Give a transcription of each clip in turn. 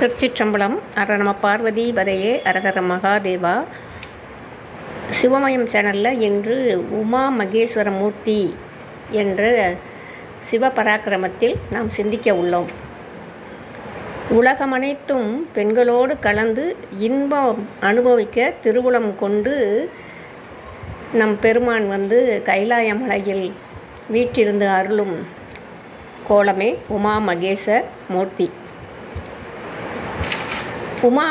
திருச்சிற்றம்பலம் அர பார்வதி வதையே அரகர மகாதேவா. சிவமயம் சேனலில் இன்று உமா மகேஸ்வர மூர்த்தி என்ற சிவபராக்கிரமத்தில் நாம் சிந்திக்க உள்ளோம். உலகமனைத்தும் பெண்களோடு கலந்து இன்பம் அனுபவிக்க திருவுளம் கொண்டு நம் பெருமான் வந்து கைலாய மலையில் வீற்றிருந்து அருளும் கோலமே உமா மகேச மூர்த்தி. உமா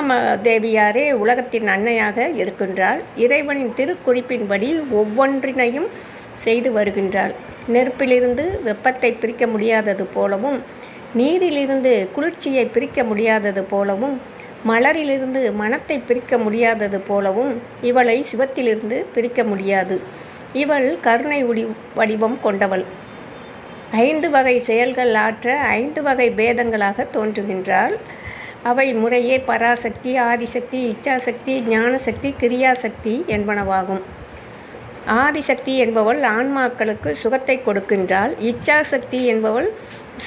தேவியாரே உலகத்தின் அன்னையாக இருக்கின்றாள். இறைவனின் திருக்குறிப்பின்படி ஒவ்வொன்றினையும் செய்து வருகின்றாள். நெருப்பிலிருந்து வெப்பத்தை பிரிக்க முடியாதது போலவும் நீரிலிருந்து குளிர்ச்சியை பிரிக்க முடியாதது போலவும் மலரிலிருந்து மனத்தை பிரிக்க முடியாதது போலவும் இவளை சிவத்திலிருந்து பிரிக்க முடியாது. இவள் கருணை உடி வடிவம் கொண்டவள். ஐந்து வகை செயல்கள் ஆற்ற ஐந்து வகை பேதங்களாக தோன்றுகின்றாள். அவை முறையே பராசக்தி ஆதிசக்தி இச்சாசக்தி ஞானசக்தி கிரியாசக்தி என்பனவாகும். ஆதிசக்தி என்பவள் ஆன்மாக்களுக்கு சுகத்தை கொடுக்கின்றாள். இச்சாசக்தி என்பவள்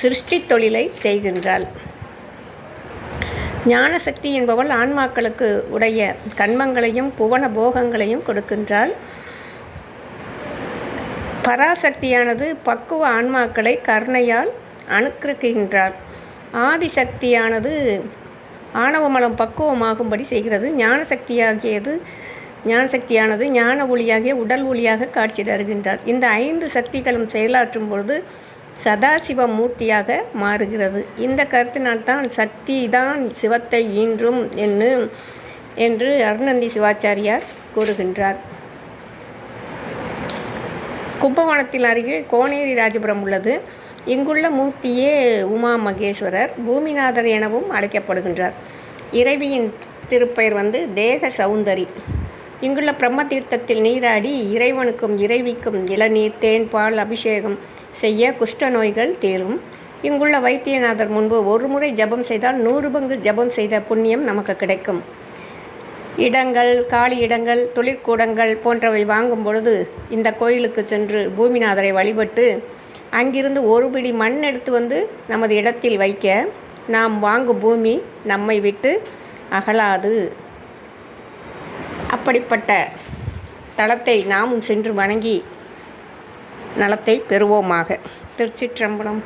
சிருஷ்டி தொழிலை செய்கின்றாள். ஞானசக்தி என்பவள் ஆன்மாக்களுக்கு உடைய கண்மங்களையும் புவன போகங்களையும் கொடுக்கின்றாள். பராசக்தியானது பக்குவ ஆன்மாக்களை கருணையால் அணுக்கிருக்கின்றாள். ஆதிசக்தியானது ஆணவமலம் பக்குவமாகும்படி செய்கிறது. ஞானசக்தியாகியது ஞானசக்தியானது ஞான ஒளியாகிய உடல் ஒளியாக காட்சி தருகின்றார். இந்த ஐந்து சக்திகளும் செயலாற்றும் பொழுது சதாசிவ மூர்த்தியாக மாறுகிறது. இந்த கருத்தினால்தான் சக்தி தான் சிவத்தை ஈன்றும் என்று என்று அருணந்தி சிவாச்சாரியார் கூறுகின்றார். கும்பகோணத்தில் அருகே கோனேரி ராஜபுரம் உள்ளது. இங்குள்ள மூர்த்தியே உமா மகேஸ்வரர் பூமிநாதர் எனவும் அழைக்கப்படுகின்றார். இறைவியின் திருப்பெயர் வந்து தேக சௌந்தரி. இங்குள்ள பிரம்ம தீர்த்தத்தில் நீராடி இறைவனுக்கும் இறைவிக்கும் இளநீர் தேன் பால் அபிஷேகம் செய்ய குஷ்ட நோய்கள் தீரும். இங்குள்ள வைத்தியநாதர் முன்பு ஒரு முறை ஜெபம் செய்தால் நூறு பங்கு ஜெபம் செய்த புண்ணியம் நமக்கு கிடைக்கும். இடங்கள் காலி இடங்கள் தொழிற்கூடங்கள் போன்றவை வாங்கும் பொழுது இந்த கோயிலுக்கு சென்று பூமிநாதரை வழிபட்டு அங்கிருந்து ஒரு பிடி மண் எடுத்து வந்து நமது இடத்தில் வைக்க நாம் வாங்கும் பூமி நம்மை விட்டு அகலாது. அப்படிப்பட்ட தளத்தை நாமும் சென்று வணங்கி நலத்தை பெறுவோமாக. திருச்சிற்றம்பலம்.